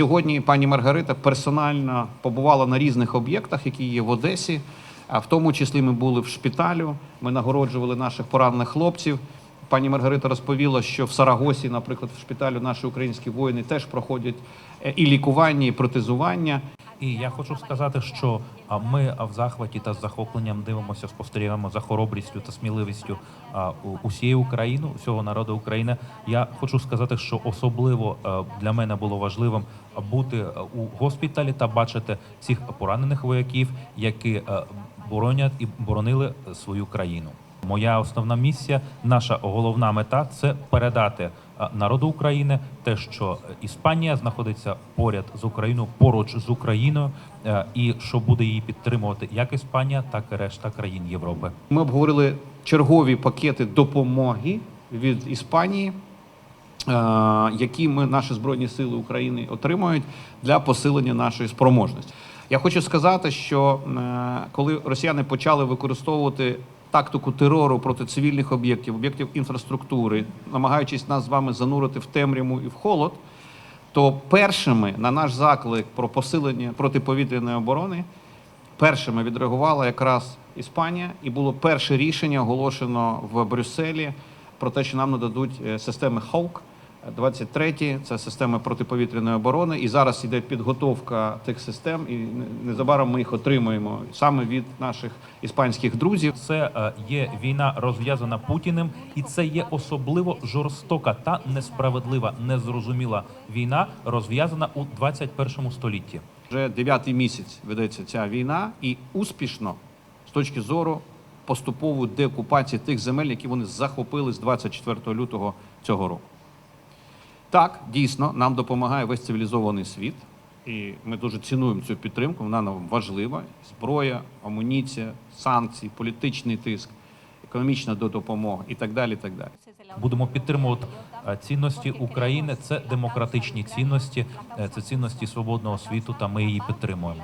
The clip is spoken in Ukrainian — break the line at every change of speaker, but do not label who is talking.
Сьогодні пані Маргарита персонально побувала на різних об'єктах, які є в Одесі. А в тому числі ми були в шпиталю. Ми нагороджували наших поранених хлопців. Пані Маргарита розповіла, що в Сарагосі, наприклад, в шпиталю наші українські воїни теж проходять е, і лікування, і протезування.
І я хочу сказати, що ми в захваті та з захопленням дивимося, спостерігаємо за хоробрістю та сміливістю усієї України, усього народу України. Я хочу сказати, що особливо для мене було важливим бути у госпіталі та бачити цих поранених вояків, які боронять і боронили свою країну. Моя основна місія, наша головна мета це передати народу України те, що е, Іспанія знаходиться поряд з Україною, поруч з Україною, е, і що буде її підтримувати як Іспанія, так і решта країн Європи.
Ми обговорили чергові пакети допомоги від Іспанії, е, які ми наші збройні сили України отримують для посилення нашої спроможності. Я хочу сказати, що е, коли росіяни почали використовувати тактику терору проти цивільних об'єктів, об'єктів інфраструктури, намагаючись нас з вами занурити в темряву і в холод, то першими на наш заклик про посилення протиповітряної оборони першими відреагувала якраз Іспанія, і було перше рішення оголошено в Брюсселі про те, що нам нададуть е, системи Hawk 23 це системи протиповітряної оборони. І зараз іде підготовка тих систем, і незабаром ми їх отримуємо саме від наших іспанських друзів.
Це е, є війна розв'язана Путіним, і це є особливо жорстока та несправедлива, незрозуміла війна, розв'язана у 21 столітті.
Вже дев'ятий місяць ведеться ця війна, і успішно з точки зору поступової деокупації тих земель, які вони захопили з 24 лютого цього року. Так, дійсно, нам допомагає весь цивілізований світ, і ми дуже цінуємо цю підтримку. Вона нам важлива. Зброя, амуніція, санкції, політичний тиск, економічна допомога і так далі. І так далі.
Будемо підтримувати е, цінності України. Це демократичні цінності, е, це цінності свободного світу, та ми її підтримуємо.